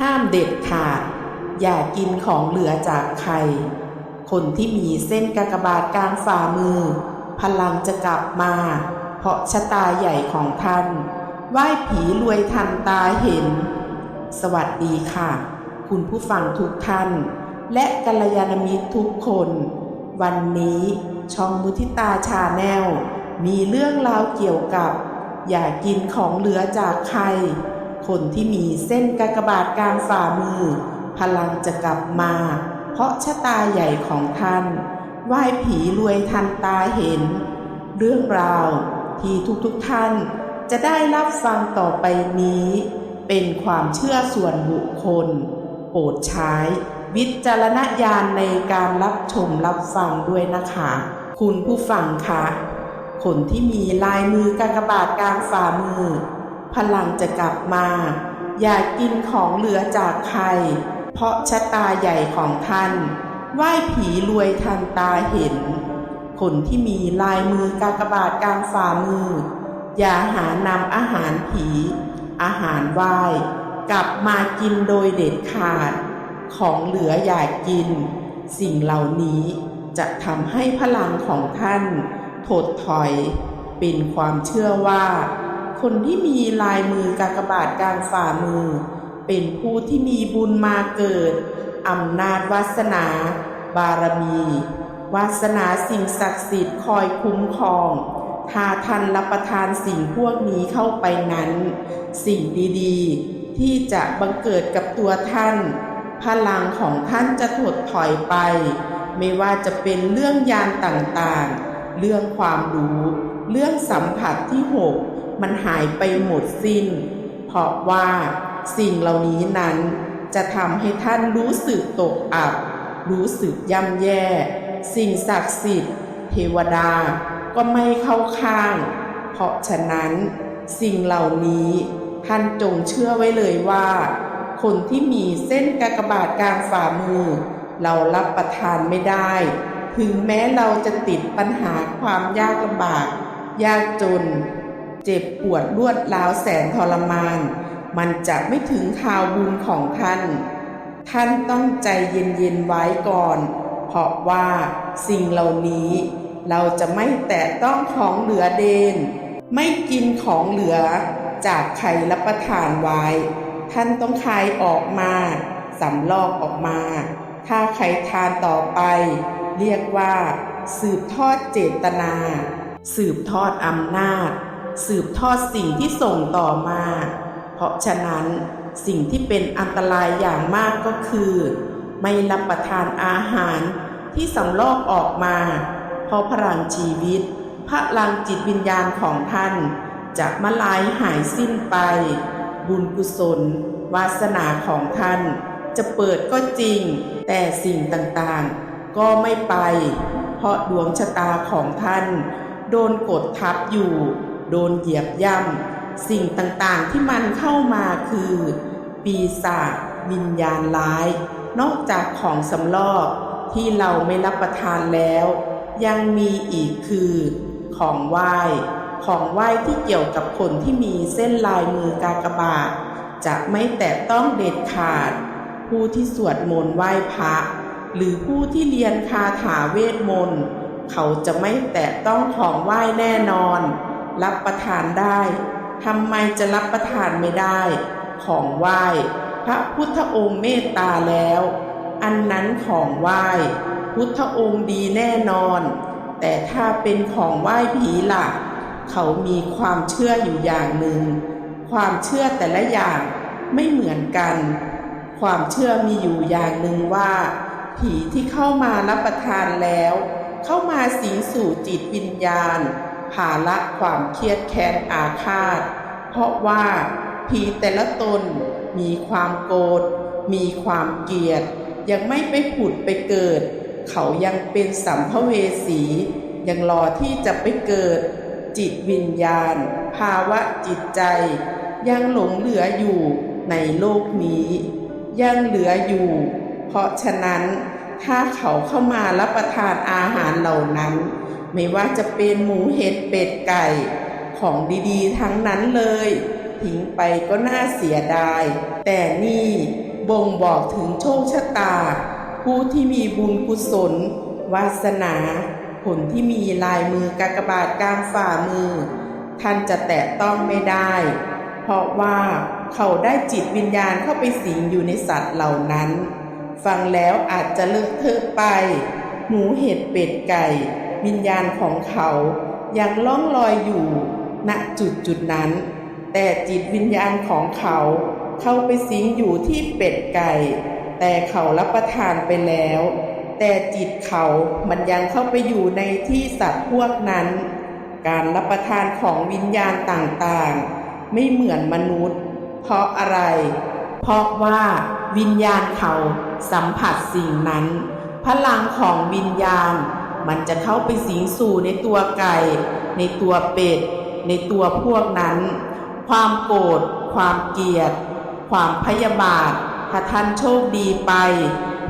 ห้ามเด็ดขาด อย่ากินของเหลือจากใครคนที่มีเส้นกากบาทกลางฝ่ามือ พลังจะกลับมา เพราะชะตาใหญ่ของท่านไหว้ผีรวยทันตาเห็น สวัสดีค่ะ คุณผู้ฟังทุกท่าน และกัลยาณมิตรทุกคน วันนี้ช่องมุทิตาชาแนลมีเรื่องราวเกี่ยวกับ อย่ากินของเหลือจากใคร คนที่มีเส้นกากบาทกลางฝ่ามือ พลังจะกลับมา เพราะชะตาใหญ่ของท่านไหว้ผีรวยทันตาเห็น เรื่องราวที่ทุกๆทท่านจะได้รับฟังต่อไปนี้ เป็นความเชื่อส่วนบุคคล โปรดใช้วิจารณญาณในการรับชมรับฟังด้วยนะคะ คุณผู้ฟังคะคนที่มีลายมือกากบาทกลางฝ่ามือ พลังจะกลับมา อย่ากินของเหลือจากใคร เพราะชะตาใหญ่ของท่านไหว้ผีรวยทันตาเห็น คนที่มีลายมือกากบาทกลางฝ่ามือ อย่าหานำอาหารผี อาหารไหว้กลับมากินโดยเด็ดขาด ของเหลืออย่ากิน สิ่งเหล่านี้จะทำให้พลังของท่านถดถอย เป็นความเชื่อว่า คนที่มีลายมือกากบาทกลางฝ่ามือ เป็นผู้ที่มีบุญมาเกิดอำนาจวาสนา บารมี วาสนาสิ่งศักดิ์สิทธิ์คอยคุ้มครอง ถ้าท่านรับประทานสิ่งพวกนี้เข้าไปนั้น สิ่งดีๆ ที่จะบังเกิดกับตัวท่าน พลังของท่านจะถดถอยไป ไม่ว่าจะเป็นเรื่องยานต่างๆ เรื่องความรู้ เรื่องสัมผัสที่หก มันหายไปหมดสิ้น เพราะว่าสิ่งเหล่านี้นั้นจะทำให้ท่านรู้สึกตกอับ รู้สึกย่ำแย่ สิ่งศักดิ์สิทธิ์ เทวดาก็ไม่เข้าข้าง เพราะฉะนั้น สิ่งเหล่านี้ท่านจงเชื่อไว้เลยว่า คนที่มีเส้นกากบาทกลางฝ่ามือ เรารับประทานไม่ได้ ถึงแม้เราจะติดปัญหาความยากลำบาก ยากจน เจ็บปวดรวดร้าวแสนทรมาน มันจะไม่ถึงข่าวบุญของท่าน ท่านต้องใจเย็นๆไว้ก่อน เพราะว่าสิ่งเหล่านี้เราจะไม่แตะต้องของเหลือเดน ไม่กินของเหลือจากใครรับประทานไว้ ท่านต้องคายออกมาสำลอกออกมา ถ้าใครทานต่อไป เรียกว่า สืบทอดเจตนา สืบทอดอำนาจ สืบทอดสิ่งที่ส่งต่อมา เพราะฉะนั้นสิ่งที่เป็นอันตรายอย่างมากก็คือ ไม่รับประทานอาหารที่สำลอกออกมา เพราะพลังชีวิต พลังจิตวิญญาณของท่าน จะมาลายหายสิ้นไป บุญกุศล วาสนาของท่าน จะเปิดก็จริง แต่สิ่งต่างๆ ก็ไม่ไป เพราะดวงชะตาของท่าน โดนกดทับอยู่ โดนเหยียบย่ำสิ่งต่างๆที่มันเข้ามาคือ ปีศาจวิญญาณร้าย นอกจากของสำลอกที่เราไม่รับประทานแล้ว ยังมีอีกคือ ของไหว้ ของไหว้ที่เกี่ยวกับคนที่มีเส้นลายมือกากบาทจะไม่แตะต้องเด็ดขาด ผู้ที่สวดมนต์ไหว้พระหรือผู้ที่เรียนคาถาเวทมนต์ เขาจะไม่แตะต้องของไหว้แน่นอน รับประทานได้ทำไมจะรับประทานไม่ได้ ของไหว้ พระพุทธองค์เมตตาแล้ว อันนั้นของไหว้ พุทธองค์ดีแน่นอน แต่ถ้าเป็นของไหว้ผีล่ะ เขามีความเชื่ออยู่อย่างหนึ่ง ความเชื่อแต่ละอย่างไม่เหมือนกัน ความเชื่อมีอยู่อย่างหนึ่งว่า ผีที่เข้ามารับประทานแล้ว เข้ามาสิงสู่จิตวิญญาณ ภาละความเครียดแค้นอาฆาต เพราะว่าผีแต่ละตนมีความโกรธ มีความเกลียด ยังไม่ไปผุดไปเกิด เขายังเป็นสัมภเวสี ยังรอที่จะไปเกิด จิตวิญญาณ ภาวะจิตใจ ยังหลงเหลืออยู่ในโลกนี้ ยังเหลืออยู่ เพราะฉะนั้นถ้าเขาเข้ามารับประทานอาหารเหล่านั้น ไม่ว่าจะเป็นหมูเห็ดเป็ดไก่ของดีๆ ทั้งนั้นเลย ทิ้งไปก็น่าเสียดาย แต่นี่บ่งบอกถึงโชคชะตา ผู้ที่มีบุญกุศล วาสนา ผลที่มีลายมือกากบาทกลางฝ่ามือ ท่านจะแตะต้องไม่ได้ เพราะว่าเขาได้จิตวิญญาณเข้าไปสิงอยู่ในสัตว์เหล่านั้น ฟังแล้วอาจจะเลอะเทอะไป หมูเห็ดเป็ดไก่ วิญญาณของเขายังล่องลอยอยู่ณจุดจุดนั้น แต่จิตวิญญาณของเขาเข้าไปสิงอยู่ที่เป็ดไก่ แต่เขารับประทานไปแล้ว แต่จิตเขามันยังเข้าไปอยู่ในที่สัตว์พวกนั้น การรับประทานของวิญญาณต่างๆ ไม่เหมือนมนุษย์ เพราะอะไร เพราะว่าวิญญาณเขาสัมผัสสิ่งนั้น พลังของวิญญาณ มันจะเข้าไปสิงสู่ในตัวไก่ ในตัวเป็ด ในตัวพวกนั้น ความโกรธ ความเกลียด ความพยาบาท ถ้าท่านโชคดีไป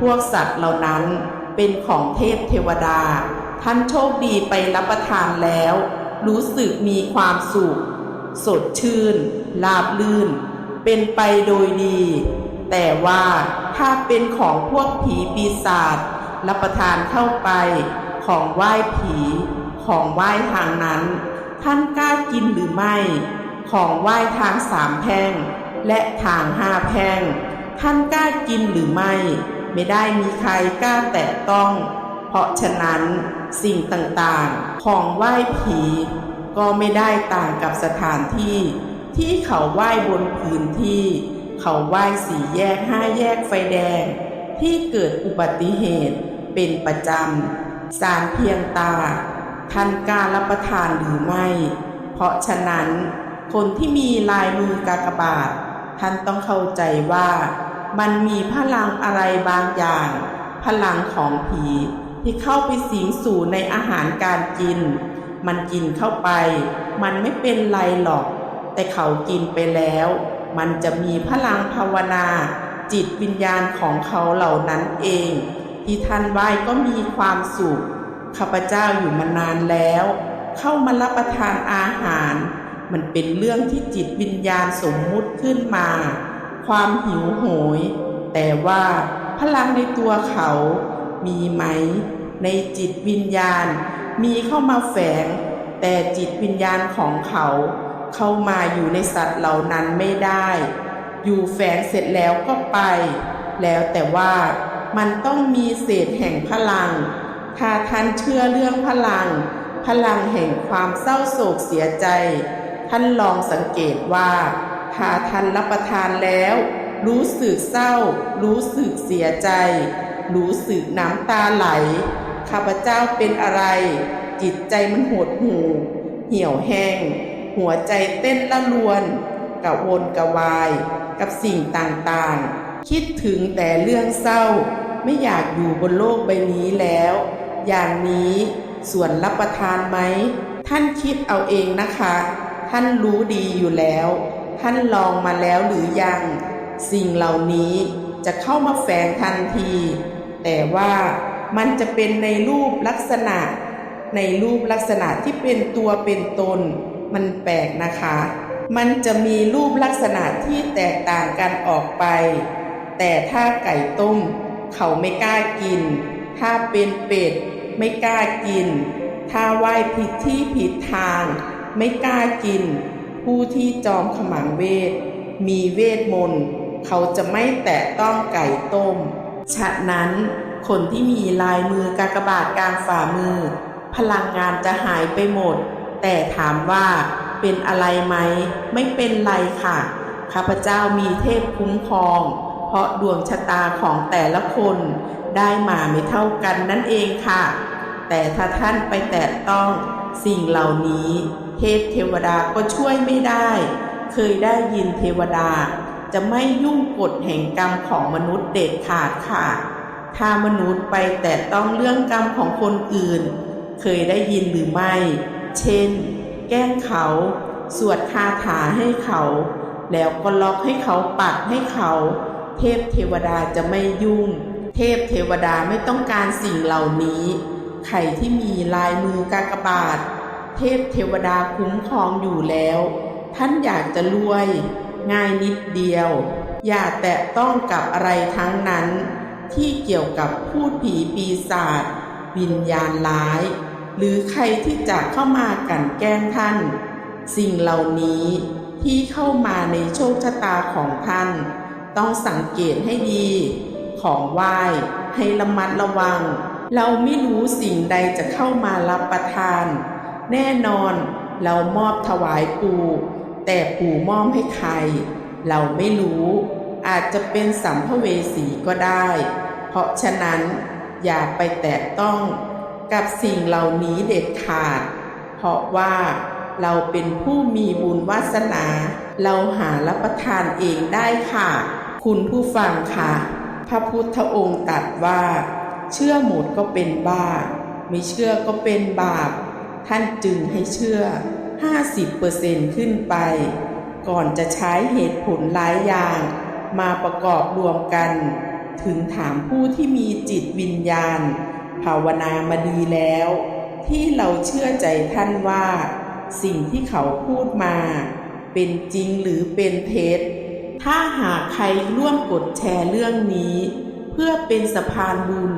พวกสัตว์เหล่านั้นเป็นของเทพเทวดา ท่านโชคดีไปรับประทานแล้ว รู้สึกมีความสุข สดชื่น ลาบลื่น เป็นไปโดยดี แต่ว่าถ้าเป็นของพวกผีปีศาจรับประทานเข้าไป ของไหว้ผีของไหว้ทางนั้น ท่านกล้ากินหรือไม่ ของไหว้ทางสามแพร่ง และทางห้าแพร่ง ท่านกล้ากินหรือไม่ ไม่ได้มีใครกล้าแตะต้อง เพราะฉะนั้นสิ่งต่างๆ ของไหว้ผี ก็ไม่ได้ต่างกับสถานที่ ที่เขาไหว้บนพื้นที่ เขาไหว้สี่แยกห้าแยกไฟแดง ที่เกิดอุบัติเหตุเป็นประจำ สารเพียงตา ท่านกล้ารับประทานหรือไม่ เพราะฉะนั้นคนที่มีลายมือกากบาท ท่านต้องเข้าใจว่ามันมีพลังอะไรบางอย่าง พลังของผีที่เข้าไปสิงสู่ในอาหารการกิน มันกินเข้าไป มันไม่เป็นไรหรอก แต่เขากินไปแล้ว มันจะมีพลังภาวนา จิตวิญญาณของเขาเหล่านั้นเอง ที่ท่านไหว้ก็มีความสุข ข้าพเจ้าอยู่มานานแล้ว เข้ามารับประทานอาหาร มันเป็นเรื่องที่จิตวิญญาณสมมุติขึ้นมา ความหิวโหย แต่ว่าพลังในตัวเขามีไหม ในจิตวิญญาณ มีเข้ามาแฝง แต่จิตวิญญาณของเขา เข้ามาอยู่ในสัตว์เหล่านั้นไม่ได้ อยู่แฝงเสร็จแล้วก็ไป แล้วแต่ว่า มันต้องมีเศษแห่งพลัง ถ้าท่านเชื่อเรื่องพลัง พลังแห่งความเศร้าโศกเสียใจ ท่านลองสังเกตว่า ถ้าท่านรับประทานแล้ว รู้สึกเศร้า รู้สึกเสียใจ รู้สึกน้ำตาไหล ข้าพเจ้าเป็นอะไร จิตใจมันหดหูเหี่ยวแห้ง หัวใจเต้นละลวนกระวนกระวาย กับสิ่งต่างๆ คิดถึงแต่เรื่องเศร้า ไม่อยากอยู่บนโลกใบนี้แล้ว อย่างนี้ส่วนรับประทานไหม ท่านคิดเอาเองนะคะ ท่านรู้ดีอยู่แล้ว ท่านลองมาแล้วหรือยัง สิ่งเหล่านี้จะเข้ามาแฝงทันที แต่ว่ามันจะเป็นในรูปลักษณะ ในรูปลักษณะที่เป็นตัวเป็นตน มันแปลกนะคะ มันจะมีรูปลักษณะที่แตกต่างกันออกไป แต่ถ้าไก่ต้มเขาไม่กล้ากิน ถ้าเป็นเป็ดไม่กล้ากิน ถ้าไหว้ผิดที่ผิดทาง ไม่กล้ากิน ผู้ที่จอมขมังเวท มีเวทมนต์เขาจะไม่แตะต้องไก่ต้ม ฉะนั้นคนที่มีลายมือกากบาทกลางฝ่ามือ พลังงานจะหายไปหมด แต่ถามว่าเป็นอะไรไหม ไม่เป็นไรค่ะ ข้าพเจ้ามีเทพคุ้มครอง เพราะดวงชะตาของแต่ละคนได้มาไม่เท่ากันนั่นเองค่ะ แต่ถ้าท่านไปแตะต้องสิ่งเหล่านี้ เทพเทวดาก็ช่วยไม่ได้ เคยได้ยินเทวดา จะไม่ยุ่งกฎแห่งกรรมของมนุษย์เด็ดขาดค่ะ ถ้ามนุษย์ไปแตะต้องเรื่องกรรมของคนอื่น เคยได้ยินหรือไม่ เช่น แกล้งเขา สวดคาถาให้เขา แล้วก็ล็อกให้เขาปัดให้เขา เทพเทวดาจะไม่ยุ่ง เทพเทวดาไม่ต้องการสิ่งเหล่านี้ใครที่มีลายมือกากบาท เทพเทวดาคุ้มครองอยู่แล้ว ท่านอยากจะรวย ง่ายนิดเดียว อย่าแตะต้องกับอะไรทั้งนั้น ที่เกี่ยวกับพูดผีปีศาจวิญญาณร้าย หรือใครที่จะเข้ามากลั่นแกล้งท่าน สิ่งเหล่านี้ที่เข้ามาในโชคชะตาของท่าน ต้องสังเกตให้ดี ของไหว้ให้ระมัดระวัง เราไม่รู้สิ่งใดจะเข้ามารับประทาน แน่นอนเรามอบถวายปู่แต่ปู่มอบให้ใคร เราไม่รู้ อาจจะเป็นสัมภเวสีก็ได้ เพราะฉะนั้นอย่าไปแตะต้องกับสิ่งเหล่านี้เด็ดขาด เพราะว่าเราเป็นผู้มีบุญวาสนา เราหารับประทานเองได้ค่ะ คุณผู้ฟังค่ะพระพุทธองค์ตรัสว่า เชื่อหมดก็เป็นบ้า ไม่เชื่อก็เป็นบาป ท่านจึงให้เชื่อ 50%ขึ้นไป ก่อนจะใช้เหตุผลหลายอย่าง มาประกอบรวมกัน ถึงถามผู้ที่มีจิตวิญญาณ ภาวนามาดีแล้ว ที่เราเชื่อใจท่านว่า สิ่งที่เขาพูดมา เป็นจริงหรือเป็นเท็จ ถ้าหากใครร่วมกดแชร์เรื่องนี้ เพื่อเป็นสะพานบุญ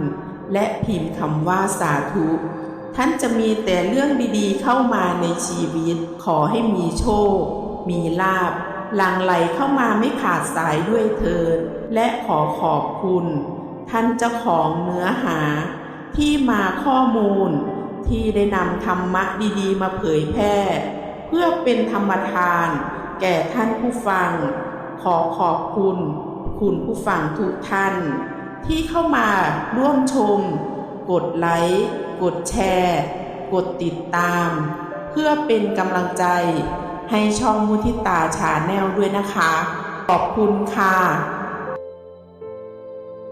และพิมพ์คำว่าสาธุ ท่านจะมีแต่เรื่องดีๆเข้ามาในชีวิต ขอให้มีโชค มีลาบหลังไหลเข้ามาไม่ขาดสายด้วยเถิดและขอขอบคุณ ท่านเจ้าของเนื้อหา ที่มาข้อมูล ที่ได้นำธรรมะดีๆ มาเผยแพร่ เพื่อเป็นธรรมทาน แก่ท่านผู้ฟัง ขอขอบคุณ คุณผู้ฟังทุกท่าน ที่เข้ามาร่วมชม กดไลค์กดแชร์ กดติดตาม เพื่อเป็นกำลังใจ ให้ช่องมุทิตาชาแนลด้วยนะคะ ขอบคุณค่ะ